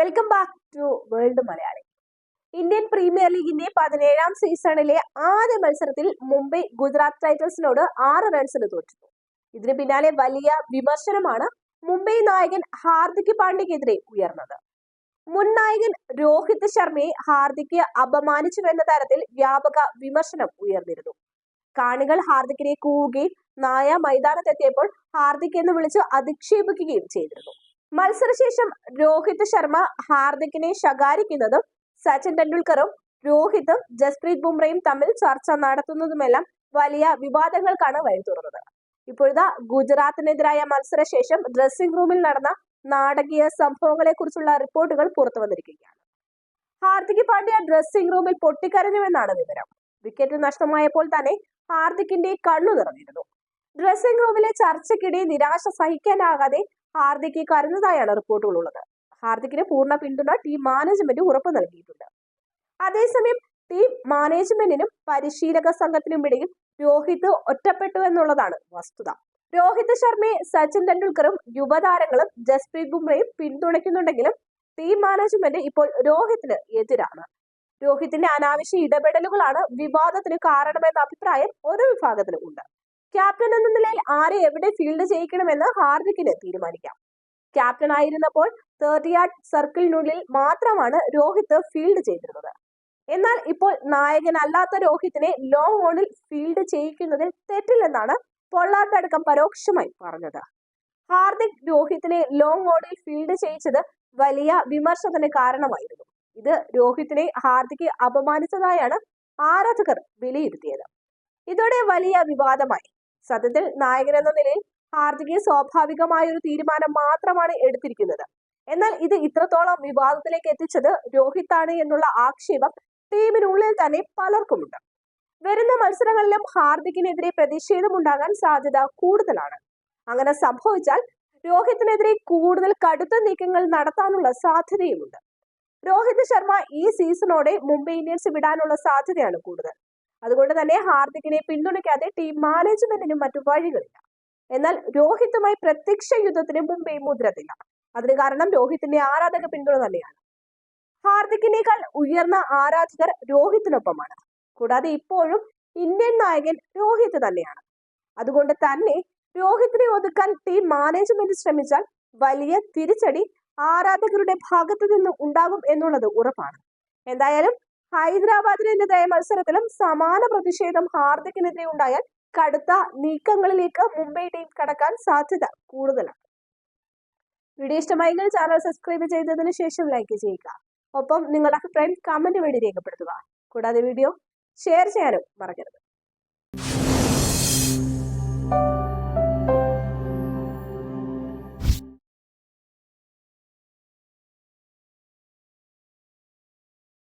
Welcome back to world Malayali Indian Premier ലീഗിന്റെ പതിനേഴാം സീസണിലെ ആദ്യ മത്സരത്തിൽ മുംബൈ ഗുജറാത്ത് ടൈറ്റൻസിനോട് ആറ് റൺസിന് തോറ്റു. ഇതിന് പിന്നാലെ വലിയ വിമർശനമാണ് മുംബൈ നായകൻ ഹാർദിക് പാണ്ഡ്യക്കെതിരെ ഉയർന്നത്. മുൻ നായകൻ രോഹിത് ശർമ്മയെ ഹാർദിക്ക് അപമാനിച്ചുവെന്ന തരത്തിൽ വ്യാപക വിമർശനം ഉയർന്നിരുന്നു. കാണികൾ ഹാർദിക്കിനെ കൂവുകയും നായ മൈതാനത്തെത്തിയപ്പോൾ ഹാർദിക് എന്ന് വിളിച്ച് അധിക്ഷേപിക്കുകയും ചെയ്തിരുന്നു. മത്സരശേഷം രോഹിത് ശർമ്മ ഹാർദിക്കിനെ ശകാരിക്കുന്നതും സച്ചിൻ ടെണ്ടുൽക്കറും രോഹിതും ജസ്പ്രീത് ബുംറയും തമ്മിൽ ചർച്ച നടത്തുന്നതുമെല്ലാം വലിയ വിവാദങ്ങൾക്കാണ് വഴി തുറന്നത് ഇപ്പോഴത്തെ ഗുജറാത്തിനെതിരായ മത്സരശേഷം ഡ്രസ്സിംഗ് റൂമിൽ നടന്ന നാടകീയ സംഭവങ്ങളെ കുറിച്ചുള്ള റിപ്പോർട്ടുകൾ പുറത്തു വന്നിരിക്കുകയാണ്. ഹാർദിക് പാണ്ഡ്യ ഡ്രസ്സിംഗ് റൂമിൽ പൊട്ടിക്കരഞ്ഞുവെന്നാണ് വിവരം. വിക്കറ്റ് നഷ്ടമായപ്പോൾ തന്നെ ഹാർദിക്കിന്റെ കണ്ണു നിറഞ്ഞിരുന്നു. ഡ്രസ്സിംഗ് റൂമിലെ ചർച്ചയ്ക്കിടെ നിരാശ സഹിക്കാനാകാതെ ഹാർദിക് കരഞ്ഞതായാണ് റിപ്പോർട്ടുകളുള്ളത് ഹാർദിക്കിന് പൂർണ പിന്തുണ ടീം മാനേജ്മെന്റ് ഉറപ്പ് നൽകിയിട്ടുണ്ട്. അതേസമയം ടീം മാനേജ്മെന്റിനും പരിശീലക സംഘത്തിനും ഇടയിൽ രോഹിത് ഒറ്റപ്പെട്ടു എന്നുള്ളതാണ് വസ്തുത. രോഹിത് ശർമ്മയെ സച്ചിൻ ടെണ്ടുൽക്കറും യുവതാരങ്ങളും ജസ്പ്രീത് ബുംറയും പിന്തുണയ്ക്കുന്നുണ്ടെങ്കിലും ടീം മാനേജ്മെന്റ് ഇപ്പോൾ രോഹിത്തിന് എതിരാണ്. രോഹിത്തിന്റെ അനാവശ്യ ഇടപെടലുകളാണ് വിവാദത്തിന് കാരണമെന്ന അഭിപ്രായം ഒരു വിഭാഗത്തിനും ഉണ്ട്. ക്യാപ്റ്റൻ എന്ന നിലയിൽ ആരെ എവിടെ ഫീൽഡ് ചെയ്യിക്കണമെന്ന് ഹാർദിക്കിന് തീരുമാനിക്കാം. ക്യാപ്റ്റൻ ആയിരുന്നപ്പോൾ തേർട്ടി യാർഡ് സർക്കിളിനുള്ളിൽ മാത്രമാണ് രോഹിത് ഫീൽഡ് ചെയ്തിരുന്നത്. എന്നാൽ ഇപ്പോൾ നായകനല്ലാത്ത രോഹിത്തിനെ ലോങ് ഓണിൽ ഫീൽഡ് ചെയ്യിക്കുന്നതിൽ തെറ്റില്ലെന്നാണ് പൊള്ളാർഡ് അടക്കം പരോക്ഷമായി പറഞ്ഞത്. ഹാർദിക് രോഹിത്തിനെ ലോങ് ഓണിൽ ഫീൽഡ് ചെയ്യിച്ചത് വലിയ വിമർശനത്തിന് കാരണമായിരുന്നു. ഇത് രോഹിത്തിനെ ഹാർദിക് അപമാനിച്ചതായാണ് ആരാധകർ വിലയിരുത്തിയത്. ഇതോടെ വലിയ വിവാദമായി. സത്യത്തിൽ നായകൻ എന്ന നിലയിൽ ഹാർദിക് സ്വാഭാവികമായ ഒരു തീരുമാനം മാത്രമാണ് എടുത്തിരിക്കുന്നത്. എന്നാൽ ഇത് ഇത്രത്തോളം വിവാദത്തിലേക്ക് എത്തിച്ചത് രോഹിത്താണ് എന്നുള്ള ആക്ഷേപം ടീമിനുള്ളിൽ തന്നെ പലർക്കുമുണ്ട്. വരുന്ന മത്സരങ്ങളിലും ഹാർദിക്കിനെതിരെ പ്രതിഷേധമുണ്ടാകാൻ സാധ്യത കൂടുതലാണ്. അങ്ങനെ സംഭവിച്ചാൽ രോഹിത്തിനെതിരെ കൂടുതൽ കടുത്ത നീക്കങ്ങൾ നടത്താനുള്ള സാധ്യതയുമുണ്ട്. രോഹിത് ശർമ്മ ഈ സീസണോടെ മുംബൈ ഇന്ത്യൻസ് വിടാനുള്ള സാധ്യതയാണ് കൂടുതൽ. അതുകൊണ്ട് തന്നെ ഹാർദിക്കിനെ പിന്തുണയ്ക്കാതെ ടീം മാനേജ്മെന്റിനും മറ്റു വഴികളില്ല. എന്നാൽ രോഹിത്തുമായി പ്രത്യക്ഷ യുദ്ധത്തിന് മുംബൈ മുദ്രത്തില്ല അതിന് കാരണം രോഹിത്തിന്റെ ആരാധക പിന്തുണ തന്നെയാണ്. ഹാർദിക്കിനേക്കാൾ ഉയർന്ന ആരാധകർ രോഹിത്തിനൊപ്പമാണ്. കൂടാതെ ഇപ്പോഴും ഇന്ത്യൻ നായകൻ രോഹിത് തന്നെയാണ്. അതുകൊണ്ട് തന്നെ രോഹിത്തിനെ ഒതുക്കാൻ ടീം മാനേജ്മെന്റ് ശ്രമിച്ചാൽ വലിയ തിരിച്ചടി ആരാധകരുടെ ഭാഗത്തു നിന്ന് ഉണ്ടാകും എന്നുള്ളത് ഉറപ്പാണ്. എന്തായാലും ഹൈദരാബാദിനെതിരായ മത്സരത്തിലും സമാന പ്രതിഷേധം ഹാർദിക്കിനെതിരെ ഉണ്ടായാൽ കടുത്ത നീക്കങ്ങളിലേക്ക് മുംബൈ ടീം കടക്കാൻ സാധ്യത കൂടുതലാണ്. വീഡിയോ ഇഷ്ടമായെങ്കിൽ ചാനൽ സബ്സ്ക്രൈബ് ചെയ്തതിന് ശേഷം ലൈക്ക് ചെയ്യുക. ഒപ്പം നിങ്ങളുടെ അഭിപ്രായം കമന്റ് വഴി രേഖപ്പെടുത്തുക. കൂടാതെ വീഡിയോ ഷെയർ ചെയ്യാനും മറക്കരുത്.